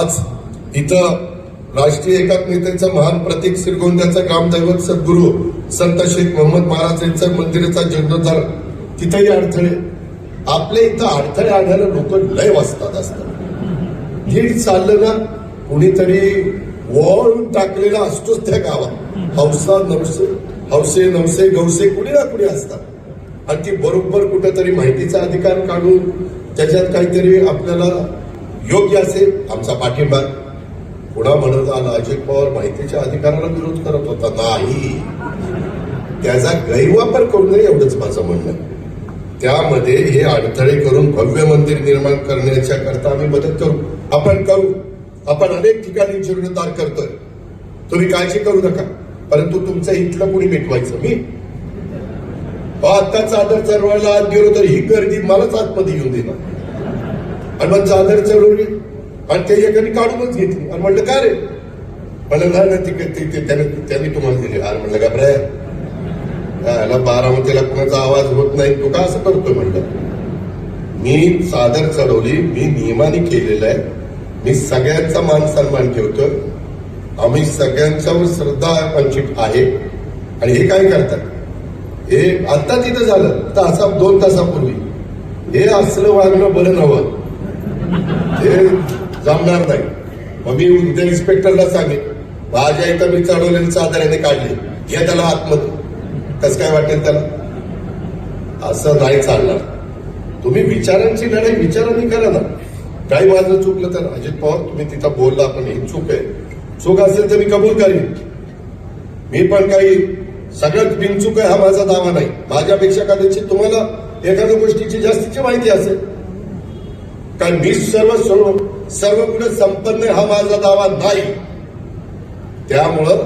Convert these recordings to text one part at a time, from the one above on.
आज इथं राष्ट्रीय एकात्मतेचं महान प्रतीक श्रीगोंद्याचं ग्रामदैवत सद्गुरू संत शेख मोहम्मद महाराज यांचं मंदिराचा जीर्णोद्धार तिथेही अडथळे. आपल्या इथं अडथळे आणायला लोक लय वाचतात असतात. नीट चाललं ना कुणीतरी वळून टाकलेला असतोच त्या गावात. हौसा नवसे हौसे नवसे गवसे कुणी ना कुणी असतात. आणि ती बरोबर कुठेतरी माहितीचा अधिकार काढून त्याच्यात काहीतरी आपल्याला योग्य असेल आमचा पाठिंबा. पुन्हा म्हणत आला अजित पवार माहितीच्या अधिकाराला विरोध करत होता? नाही. त्याचा गैरवापर करू नये एवढंच माझं म्हणणं. त्यामध्ये हे अडथळे करून भव्य मंदिर निर्माण करण्याच्या करता आम्ही मदत करू. आपण करू. आपण अनेक ठिकाणी जीर्णोद्धार करतोय. तुम्ही काळजी करू नका. परंतु तुमचं इथलं कोणी मिटवायचं? मी? हो, आताच आता चादर चळवळला आत गेलो तर ही गर्दी मलाच आतमध्ये येऊन देणार. आणि मग चादर चढवली. आणि ते एकाने काढूनच घेतली. आणि म्हणलं का रे? म्हणलं ना तिकडे ते- त्यांनी तुम्हाला दिली. अरे म्हणलं का याला बारामतीला कुणाचा आवाज होत नाही. तू का असं करतो म्हणलं मी चादर चढवली मी नियमाने केलेलं आहे. मी सगळ्यांचा मान सन्मान ठेवतो आम्ही सगळ्यांच्यावर श्रद्धा पंचित आहे. आणि हे काय करतात? हे आता तिथं झालं. तासा दोन तासापूर्वी. हे असलं वागणं बरं नव्हतं. ते जमणार नाही. मग मी उद्या इन्स्पेक्टरला सांगेन. माझ्या इथं मी चढवलेली चादर याने काढली हे त्याला आतमध्ये. कसं काय वाटेल त्याला? असं नाही चालणार. तुम्ही विचारांची लढाई विचारांनी करा ना. काही माझं चुकलं तर अजित पवार तुम्ही तिथं बोलला पण ही चूक आहे. चूक असेल तर मी कबूल करीन. मी पण काही सगळ्यात बिनचूक आहे हा माझा दावा नाही. माझ्यापेक्षा कदाचित तुम्हाला एखाद्या गोष्टीची जास्तीची माहिती असेल. कारण मी सर्व सर्व सर्व गुण संपन्न हा माझा दावा नाही. त्यामुळं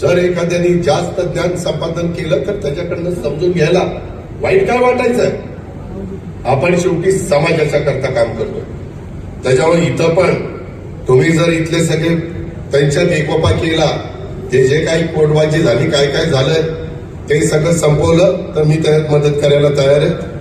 जर एखाद्याने जास्त ज्ञान संपादन केलं तर त्याच्याकडनं समजून घ्यायला वाईट काय वाटायचं? आपण शेवटी समाजाच्या करता काम करतो त्याच्यामुळे इथं पण तुम्ही जर इथले सगळे त्यांच्यात एकोपा केला ते जे काही कोटबाजी झाली काय काय झालं ते सगळं संपवलं तर मी त्यात मदत करायला तयार आहे.